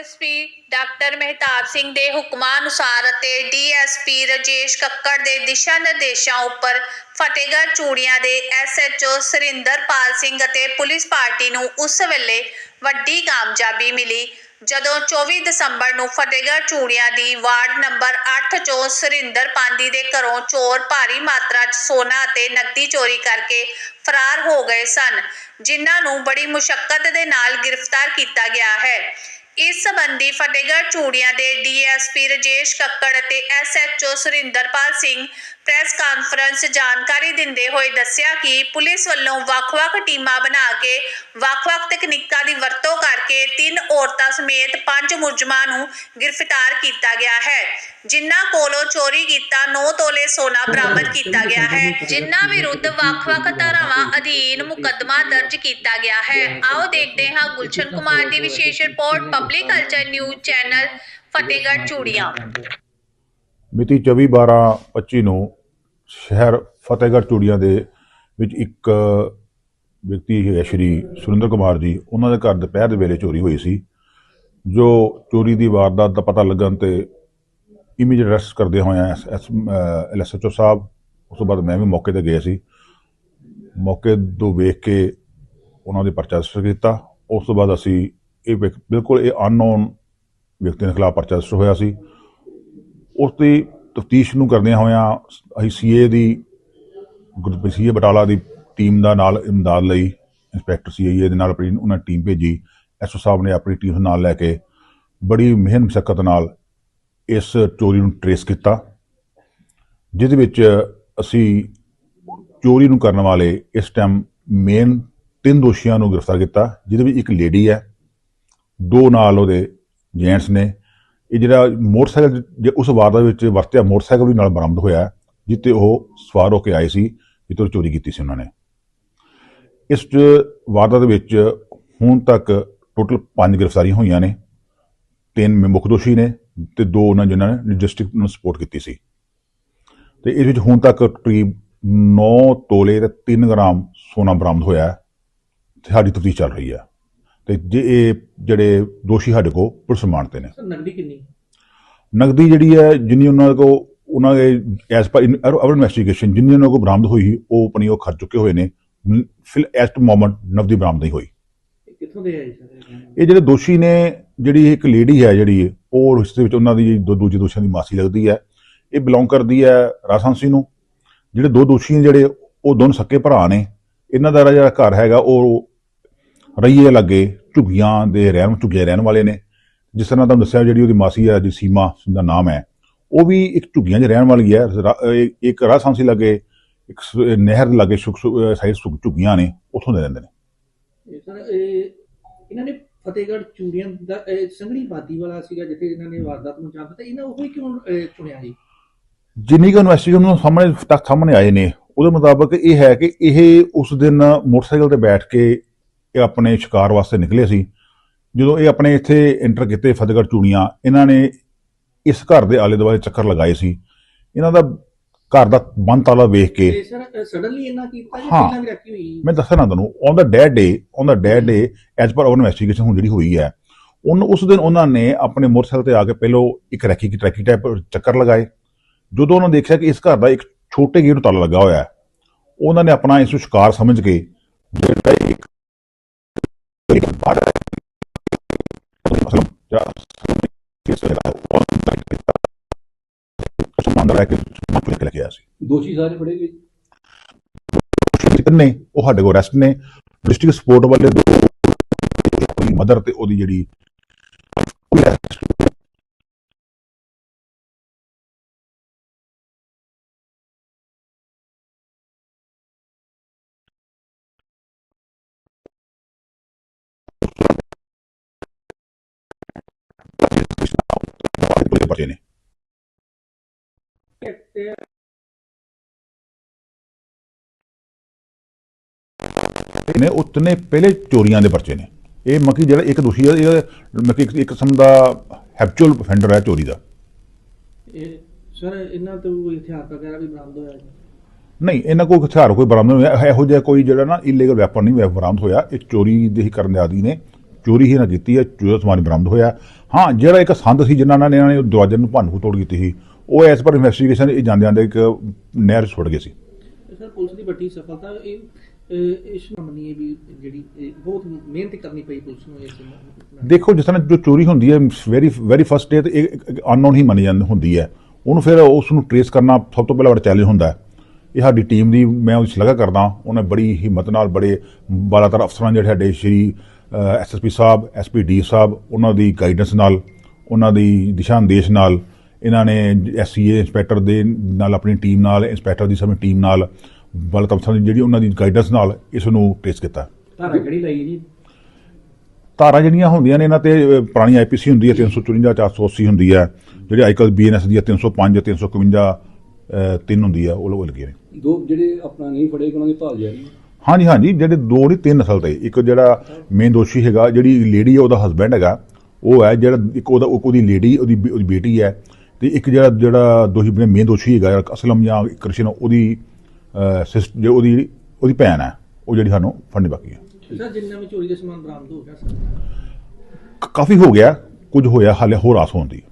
SSP doctor Mehtab Singh ਦੇ ਹੁਕਮਾਂ ਅਨੁਸਾਰ ਅਤੇ ਡੀਐਸਪੀ ਰਜੇਸ਼ ਕੱਕੜ ਦੇ ਦਿਸ਼ਾ ਨਿਰਦੇਸ਼ਾਂ ਉੱਪਰ ਫਤਿਹਗੜ੍ਹ ਚੂੜੀਆਂ ਦੇ ਐਸਐਚਓ ਸੁਰਿੰਦਰਪਾਲ ਸਿੰਘ ਅਤੇ ਪੁਲਿਸ ਪਾਰਟੀ ਨੂੰ ਉਸ ਵੇਲੇ ਵੱਡੀ ਕਾਮਯਾਬੀ ਮਿਲੀ, ਜਦੋਂ 24 ਦਸੰਬਰ ਨੂੰ ਫਤਿਹਗੜ੍ਹ ਚੂੜੀਆਂ ਦੀ ਵਾਰਡ ਨੰਬਰ 8 ਚੋਂ ਸੁਰਿੰਦਰ ਪਾਂਦੀ ਦੇ ਘਰੋਂ ਚੋਰ ਭਾਰੀ ਮਾਤਰਾ 'ਚ ਸੋਨਾ ਅਤੇ ਨਕਦੀ ਚੋਰੀ ਕਰਕੇ ਫਰਾਰ ਹੋ ਗਏ ਸਨ, ਜਿਨ੍ਹਾਂ ਨੂੰ ਬੜੀ ਮੁਸ਼ਕਲ ਦੇ ਨਾਲ ਗ੍ਰਿਫਤਾਰ ਕੀਤਾ ਗਿਆ ਹੈ। ਇਸ ਸਬੰਧੀ ਫਤਿਹਗੜ੍ਹ ਚੂੜੀਆਂ ਦੇ ਡੀਐਸਪੀ ਰਜੇਸ਼ ਕੱਕੜ ਅਤੇ SHO Surinderpal Singh press conference ਜਾਣਕਾਰੀ ਦਿੰਦੇ ਹੋਏ ਦੱਸਿਆ ਕਿ ਪੁਲਿਸ ਵੱਲੋਂ ਵੱਖ-ਵੱਖ ਟੀਮਾਂ ਬਣਾ ਕੇ ਵੱਖ-ਵੱਖ ਤਕਨੀਕਾਂ ਦੀ ਵਰਤੋਂ ਕਰਕੇ ਤਿੰਨ ਔਰਤਾਂ ਸਮੇਤ ਪੰਜ ਮੁਲਜ਼ਮਾਂ ਨੂੰ ਗ੍ਰਿਫਤਾਰ ਕੀਤਾ ਗਿਆ ਹੈ, ਜਿਨ੍ਹਾਂ ਕੋਲੋਂ ਚੋਰੀ ਕੀਤਾ 9 ਤੋਲੇ ਸੋਨਾ ਬਰਾਮਦ ਕੀਤਾ ਗਿਆ ਹੈ। ਜਿਨ੍ਹਾਂ ਵਿਰੁੱਧ ਵੱਖ-ਵੱਖ ਧਾਰਾਵਾਂ ਅਧੀਨ ਮੁਕੱਦਮਾ ਦਰਜ ਕੀਤਾ ਗਿਆ ਹੈ। ਆਓ ਦੇਖਦੇ ਹਾਂ ਗੁਲਸ਼ਨ ਕੁਮਾਰ ਦੀ ਵਿਸ਼ੇਸ਼ report public culture news channel Fatehgarh Churian. ਮਿਤੀ 24/12/25 ਨੂੰ ਸ਼ਹਿਰ ਫਤਿਹਗੜ੍ਹ ਚੂੜੀਆਂ ਦੇ ਵਿੱਚ ਇੱਕ ਵਿਅਕਤੀ ਹੈ ਸ਼੍ਰੀ ਸੁਰਿੰਦਰ ਕੁਮਾਰ ਜੀ, ਉਹਨਾਂ ਦੇ ਘਰ ਦੁਪਹਿਰ ਦੇ ਵੇਲੇ ਚੋਰੀ ਹੋਈ ਸੀ, ਜੋ ਚੋਰੀ ਦੀ ਵਾਰਦਾਤ ਦਾ ਪਤਾ ਲੱਗਣ ਤੇ ਇਮੀਡੀਏਟ ਅਰੈਸਟ ਕਰਦੇ ਹੋਏ ਐਸਐਚਓ ਸਾਹਿਬ, ਉਸ ਤੋਂ ਬਾਅਦ ਮੈਂ ਵੀ ਮੌਕੇ ਤੇ ਗਿਆ ਸੀ। ਮੌਕੇ ਤੋਂ ਵੇਖ ਕੇ ਉਹਨਾਂ ਦੇ ਪਰਚਾ ਰਜਿਸਟਰ ਕੀਤਾ। ਉਸ ਤੋਂ ਬਾਅਦ ਅਸੀਂ ਇਹ ਵਿਅਕ- ਬਿਲਕੁਲ ਇਹ ਅਨਨੋਨ ਵਿਅਕਤੀ ਦੇ ਖਿਲਾਫ ਪਰਚਾ ਰਜਿਸਟਰ ਹੋਇਆ ਸੀ। ਉਸ ਦੀ ਤਫਤੀਸ਼ ਨੂੰ ਕਰਦਿਆਂ ਹੋਇਆਂ ਅਸੀਂ ਸੀਏ ਦੀ ਗਰੁੱਪ ਸੀਏ ਬਟਾਲਾ ਦੀ ਟੀਮ ਦਾ ਨਾਲ ਇਮਦਾਦ ਲਈ ਇੰਸਪੈਕਟਰ ਸੀਏ ਦੇ ਨਾਲ ਆਪਣੀ ਉਹਨਾਂ ਟੀਮ ਭੇਜੀ। ਐਸਓ ਸਾਹਿਬ ਨੇ ਆਪਣੀ ਟੀਮ ਨਾਲ ਲੈ ਕੇ ਬੜੀ ਮਿਹਨਤ ਮੁਸ਼ੱਕਤ ਨਾਲ ਇਸ ਚੋਰੀ ਨੂੰ ਟਰੇਸ ਕੀਤਾ ਜਿਹਦੇ ਵਿੱਚ ਅਸੀਂ ਚੋਰੀ ਨੂੰ ਕਰਨ ਵਾਲੇ ਇਸ ਟਾਈਮ ਮੇਨ ਤਿੰਨ ਦੋਸ਼ੀਆਂ ਨੂੰ ਗ੍ਰਿਫਤਾਰ ਕੀਤਾ, ਜਿਹਦੇ ਵਿੱਚ ਇੱਕ ਲੇਡੀ ਹੈ, ਦੋ ਨਾਲ ਉਹਦੇ ਜੈਂਟਸ ਨੇ ਇਹ ਜਿਹੜਾ ਮੋਟਰਸਾਈਕਲ ਜੇ ਉਸ ਵਾਰਦਾਤ ਵਿੱਚ ਵਰਤਿਆ ਮੋਟਰਸਾਈਕਲ ਵੀ ਨਾਲ ਬਰਾਮਦ ਹੋਇਆ ਹੈ, ਜਿੱਤੇ ਉਹ ਸਵਾਰ ਹੋ ਕੇ ਆਏ ਸੀ ਜਿੱਤੋਂ ਚੋਰੀ ਕੀਤੀ ਸੀ ਉਹਨਾਂ ਨੇ। ਇਸ 'ਚ ਵਾਰਦਾਤ ਵਿੱਚ ਹੁਣ ਤੱਕ ਟੋਟਲ 5 ਗ੍ਰਿਫਤਾਰੀਆਂ ਹੋਈਆਂ ਨੇ ਤਿੰਨ ਮੁੱਖ ਦੋਸ਼ੀ ਨੇ ਤੇ ਦੋ ਉਹਨਾਂ ਜਿਨ੍ਹਾਂ ਨੇ ਡਿਸਟ੍ਰਿਕਟ ਨੂੰ ਸਪੋਰਟ ਕੀਤੀ ਸੀ। ਤੇ ਇਸ ਵਿੱਚ ਹੁਣ ਤੱਕ ਕਰੀਬ 9 ਤੋਲੇ ਤੇ 3 ਗ੍ਰਾਮ ਸੋਨਾ ਬਰਾਮਦ ਹੋਇਆ ਹੈ ਸਾਡੀ ਤਫਤੀਸ਼ ਚੱਲ ਰਹੀ ਹੈ। ਤੇ ਜੇ ਇਹ ਜਿਹੜੇ ਦੋਸ਼ੀ ਸਾਡੇ ਕੋਲ ਪੁਲਿਸ ਮਾਨਤੇ ਨੇ। ਸਰ ਨਗਦੀ ਕਿੰਨੀ? ਨਗਦੀ ਜਿਹੜੀ ਹੈ ਜਿੰਨੀ ਉਹਨਾਂ ਕੋ ਉਹਨਾਂ ਦੇ ਐਸ ਪਰ ਅਵਰ ਇਨਵੈਸਟੀਗੇਸ਼ਨ ਜਿੰਨੀ ਉਹਨਾਂ ਕੋ ਬਰਾਮਦ ਹੋਈ ਉਹ ਆਪਣੀ ਉਹ ਖਰਚ ਚੁੱਕੇ ਹੋਏ ਨੇ। ਫਿਲ ਐਟ ਮੋਮੈਂਟ ਨਗਦੀ ਬਰਾਮਦ ਨਹੀਂ ਹੋਈ। ਇਹ ਕਿੱਥੋਂ ਦੇ ਆਏ ਸਰ? ਇਹ ਜਿਹੜੇ ਦੋਸ਼ੀ ਨੇ ਜਿਹੜੀ ਇੱਕ ਲੇਡੀ ਹੈ ਜਿਹੜੀ ਉਹ ਰਿਸ਼ਤੇ ਵਿੱਚ ਉਹਨਾਂ ਦੀ ਦੂਜੇ ਦੋਸ਼ੀਆਂ ਦੀ ਮਾਸੀ ਲੱਗਦੀ ਹੈ। ਇਹ ਬਿਲੋਂਗ ਕਰਦੀ ਹੈ ਰਾਜਹੰਸੀ ਨੂੰ। ਜਿਹੜੇ ਦੋ ਦੋਸ਼ੀ ਨੇ ਜਿਹੜੇ ਉਹ ਦੋਨੋਂ ਸੱਕੇ ਭਰਾ ਨੇ। ਇਹਨਾਂ ਦਾ ਜਿਹੜਾ ਘਰ ਹੈਗਾ ਉਹ ਰਈਏ ਲੱਗੇ ਝੁੱਗੀਆਂ ਦੇ ਰਹਿਣ ਝੁੱਗੇ ਰਹਿਣ ਵਾਲੇ ਨੇ। ਜਿਸ ਤਰ੍ਹਾਂ ਤੁਹਾਨੂੰ ਦੱਸਿਆ ਜਿਹੜੀ ਉਹਦੀ ਮਾਸੀ ਹੈ ਜੀ ਸੀਮਾ ਦਾ ਨਾਮ ਹੈ ਉਹ ਵੀ ਇੱਕ ਝੁੱਗੀਆਂ 'ਚ ਰਹਿਣ ਵਾਲੀ ਹੈ। ਇੱਕ ਰਾਜਹੰਸੀ ਲੱਗੇ ਇੱਕ ਨਹਿਰ ਦੇ ਲਾਗੇ ਸੁਖ ਸਾਈਡ ਝੁੱਗੀਆਂ ਨੇ ਉੱਥੋਂ ਦੇ ਰਹਿੰਦੇ ਨੇ। ਇਹ ਸਰ ਇਹ ਇਹਨਾਂ ਨੇ ਫਤਿਹਗੜ੍ਹ ਚੂੜੀਆਂ ਦਾ ਇਹ ਸੰਘਣੀ ਬਾਦੀ ਵਾਲਾ ਸੀਗਾ ਜਿੱਥੇ ਇਹਨਾਂ ਨੇ ਵਾਰਦਾਤ ਨੂੰ ਅੰਜਾਮ ਦਿੱਤਾ। ਇਹਨਾਂ ਉਹ ਹੀ ਕਿਉਂ ਅਹ, ਚੁਣਿਆ ਜੀ? ਜਿੰਨੀ ਕੁ ਇਨਵੈਸਟੀਗੇਸ਼ਨ ਨੂੰ ਸਾਹਮਣੇ ਤੱਕ ਸਾਹਮਣੇ ਆਏ ਨੇ ਉਹਦੇ ਮੁਤਾਬਕ ਇਹ ਹੈ ਕਿ ਇਹ ਉਸ ਦਿਨ ਮੋਟਰਸਾਈਕਲ ਤੇ ਬੈਠ ਕੇ ਇਹ ਆਪਣੇ ਸ਼ਿਕਾਰ ਵਾਸਤੇ ਨਿਕਲੇ ਸੀ। ਜਦੋਂ ਇਹ ਆਪਣੇ ਇੱਥੇ ਐਂਟਰ ਕੀਤੇ ਫਤਿਹਗੜ੍ਹ ਚੂੜੀਆਂ ਇਹਨਾਂ ਨੇ ਇਸ ਘਰ ਦੇ ਆਲੇ ਦੁਆਲੇ ਚੱਕਰ ਲਗਾਏ ਸੀ। ਇਹਨਾਂ ਦਾ ਘਰ ਦਾ ਬੰਦ ਤਾਲਾ ਵੇਖ ਕੇ ਸਡਨਲੀ ਇਹਨਾਂ ਕੀਤਾ ਜਾਂ ਹਾਂ। ਪਹਿਲਾਂ ਵੀ ਰੱਖੀ ਹੋਈ? ਮੈਂ ਦੱਸਣਾ ਤੁਹਾਨੂੰ on the dead day on the dead day as per our investigation ਹੁਣ ਜਿਹੜੀ ਹੋਈ ਹੈ ਉਹਨ ਉਸ ਦਿਨ ਉਹਨਾਂ ਨੇ ਆਪਣੇ ਮੋਟਰਸਾਈਕਲ ਤੇ ਆ ਕੇ ਪਹਿਲੋਂ ਇੱਕ ਰੈਕੀ ਕੀ ਟਰੈਕੀ ਟਾਈਪ ਚੱਕਰ ਲਗਾਏ। ਜਦੋਂ ਉਹਨਾਂ ਦੇਖਿਆ ਕਿ ਇਸ ਘਰ ਦਾ ਇੱਕ ਛੋਟੇ ਗੇਟ ਨੂੰ ਤਾਲਾ ਲੱਗਾ ਹੋਇਆ ਹੈ ਉਹਨਾਂ ਨੇ ਆਪਣਾ ਇਸ ਨੂੰ ਸ਼ਿਕਾਰ ਸਮਝ ਕੇ ਜਿਹੜਾ ਇੱਕ ਇੱਕ ਬਾੜ ਹੈ ਮਤਲਬ ਜਿਹੜਾ ਕਿਸ ਉਹ ਕੇ ਲਿਆ ਸੀ ਦੋਸ਼ੀ ਸਾਰੇ ਫੜੇ ਗਏ। ਤਿੰਨੇ ਉਹ ਸਾਡੇ ਕੋਲ ਰੈਸਟ ਨੇ। ਡਿਸਟ੍ਰਿਕਟ ਸਪੋਰਟ ਵਾਲੇ ਦੋ ਮਦਰ ਤੇ ਉਹਦੀ ਜਿਹੜੀ ਕੋਈ। ਬੱਚੇ ਨੇ ਉਤਨੇ ਪਹਿਲੇ ਚੋਰੀਆਂ ਦੇ ਪਰਚੇ ਨੇ। ਇਹ ਮੱਕੀ ਜਿਹੜਾ ਇੱਕ ਦੋਸ਼ੀ ਹੈ ਇਹ ਮੱਕੀ ਇੱਕ- ਕਿਸਮ ਦਾ ਹੈਪਚੁਅਲ ਅਫੈਂਡਰ ਹੈ ਚੋਰੀ ਦਾ। ਇਹ ਸਰ ਇਹਨਾਂ ਤੋਂ ਕੋਈ ਹਥਿਆਰ ਵਗੈਰਾ ਵੀ ਬਰਾਮਦ ਹੋਇਆ ਜੀ? ਨਹੀਂ ਇਹਨਾਂ ਕੋਲ ਹਥਿਆਰ ਕੋਈ ਬਰਾਮਦ ਨਹੀਂ ਹੋਇਆ। ਇਹੋ ਜਿਹਾ ਕੋਈ ਜਿਹੜਾ ਨਾ ਇਲੀਗਲ ਵੈਪਨ ਨਹੀਂ ਬਰਾਮਦ ਹੋਇਆ। ਇਹ ਚੋਰੀ ਦੇ ਹੀ ਕਰਨ ਦੇ ਆਦੀ ਨੇ। ਚੋਰੀ ਹੀ ਨਾ ਕੀਤੀ ਹੈ ਚੋਰੀ ਦਾ ਸਮਾਨ ਬਰਾਮਦ ਹੋਇਆ। ਹਾਂ ਜਿਹੜਾ ਇੱਕ ਸੰਦ ਸੀ ਜਿਨ੍ਹਾਂ ਨਾਲ ਇਹਨਾਂ ਨੇ ਦਰਵਾਜ਼ੇ ਨੂੰ ਭੰਨ ਤੋੜ ਕੀਤੀ ਸੀ ਉਹ ਐਸ ਪਰ ਇਨਵੈਸਟੀਗੇਸ਼ਨ ਇਹ ਜਾਂਦੇ ਜਾਂਦੇ ਇੱਕ ਨਹਿਰ ਸੁੱਟ ਗਏ ਸੀ। ਸਰ ਪੁਲਿਸ ਦੀ ਵੱਡੀ ਸਫਲਤਾ ਇਹ ਇਸ ਨੂੰ ਮੰਨੀਏ ਵੀ ਜਿਹੜੀ ਬਹੁਤ ਮਿਹਨਤ ਕਰਨੀ ਪਈ ਪੁਲਿਸ ਨੂੰ ਇਸ ਦੇਖੋ ਜਿਸ ਤਰ੍ਹਾਂ ਜੋ ਚੋਰੀ ਹੁੰਦੀ ਹੈ ਵੈਰੀ ਵੈਰੀ ਫਸਟ ਡੇ ਤੇ ਅਨਨੋਨ ਹੀ ਮੰਨੀ ਜਾਂਦੀ ਹੁੰਦੀ ਹੈ। ਉਹਨੂੰ ਫਿਰ ਉਸ ਨੂੰ ਟਰੇਸ ਕਰਨਾ ਸਭ ਤੋਂ ਪਹਿਲਾਂ ਬੜਾ ਚੈਲੰਜ ਹੁੰਦਾ ਹੈ। ਇਹ ਸਾਡੀ ਟੀਮ ਦੀ ਮੈਂ ਉਹਦੀ ਸ਼ਲਾਘਾ ਕਰਦਾ ਉਹਨੇ ਬੜੀ ਹਿੰਮਤ ਨਾਲ ਬੜੇ ਬਾਲਾਤਰ ਅਫਸਰਾਂ ਜਿਹੜੇ ਸਾਡੇ ਸ਼੍ਰੀ ਐਸਐਸਪੀ ਸਾਹਿਬ ਐਸਪੀਡੀ ਸਾਹਿਬ ਉਹਨਾਂ ਦੀ ਗਾਈਡੈਂਸ ਨਾਲ ਉਹਨਾਂ ਦੀ ਦਿਸ਼ਾ ਨਿਰਦੇਸ਼ ਨਾਲ ਇਹਨਾਂ ਨੇ ਐਸਸੀਏ ਇੰਸਪੈਕਟਰ ਦੇ ਨਾਲ ਆਪਣੀ ਟੀਮ ਨਾਲ ਇੰਸਪੈਕਟਰ ਦੀ ਸਮੇਂ ਟੀਮ ਨਾਲ ਅਫਸਰਾਂ ਦੀ ਜਿਹੜੀ ਉਹਨਾਂ ਦੀ ਗਾਈਡੈਂਸ ਨਾਲ ਇਸ ਨੂੰ ਟਰੇਸ ਕੀਤਾ। ਧਾਰਾ ਕਿਹੜੀ ਲਈ ਜੀ? ਧਾਰਾਂ ਜਿਹੜੀਆਂ ਹੁੰਦੀਆਂ ਨੇ ਇਹਨਾਂ ਤੇ ਪੁਰਾਣੀ ਆਈਪੀਸੀ ਹੁੰਦੀ ਹੈ 354 480 ਹੁੰਦੀ ਹੈ। ਜਿਹੜੀ ਅੱਜਕੱਲ ਬੀਐਨਐਸ ਦੀ ਹੈ 305 351 ਅਹ, ਤਿੰਨ ਹੁੰਦੀ ਹੈ ਉਹ ਲੱਗੇ ਨੇ। ਦੋ ਜਿਹੜੇ ਆਪਣਾ ਨਹੀਂ ਫੜੇ ਉਹਨਾਂ ਦੀ ਭਾਲ ਜਾਰੀ। ਹਾਂਜੀ ਹਾਂਜੀ ਜਿਹੜੇ ਦੋ ਨਹੀਂ ਤਿੰਨ ਅਸਲ ਤੇ। ਇੱਕ ਜਿਹੜਾ ਮੇਨ ਦੋਸ਼ੀ ਹੈਗਾ ਜਿਹੜੀ ਲੇਡੀ ਹੈ ਉਹਦਾ ਹਸਬੈਂਡ ਹੈਗਾ। ਉਹ ਹੈ ਜਿਹੜਾ ਇੱਕ ਉਹਦਾ ਉਹ- ਉਹਦੀ ਲੇਡੀ ਉਹਦੀ ਬੇਟੀ ਹੈ। ਤੇ ਇੱਕ ਜਿਹੜਾ ਜਿਹੜਾ ਦੋਸ਼ੀ ਮੇਨ ਦੋਸ਼ੀ ਹੈਗਾ ਅਸਲਮ ਜਾਂ ਕ੍ਰਿਸ਼ਨ ਉਹਦੀ ਸਿਸਟ ਜੋ ਉਹਦੀ ਉਹਦੀ ਭੈਣ ਹੈ। ਉਹ ਜਿਹੜੀ ਸਾਨੂੰ ਫੜਨੀ ਬਾਕੀ ਹੈ। ਸਰ ਜਿੰਨਾ ਵੀ ਚੋਰੀ ਦਾ ਸਮਾਨ ਬਰਾਮਦ ਹੋ ਗਿਆ ਸਰ? ਕ- ਕਾਫੀ ਹੋ ਗਿਆ। ਕੁਝ ਹੋਇਆ ਹਾਲੇ ਹੋਰ ਆਸ ਹੋਣ ਦੀ।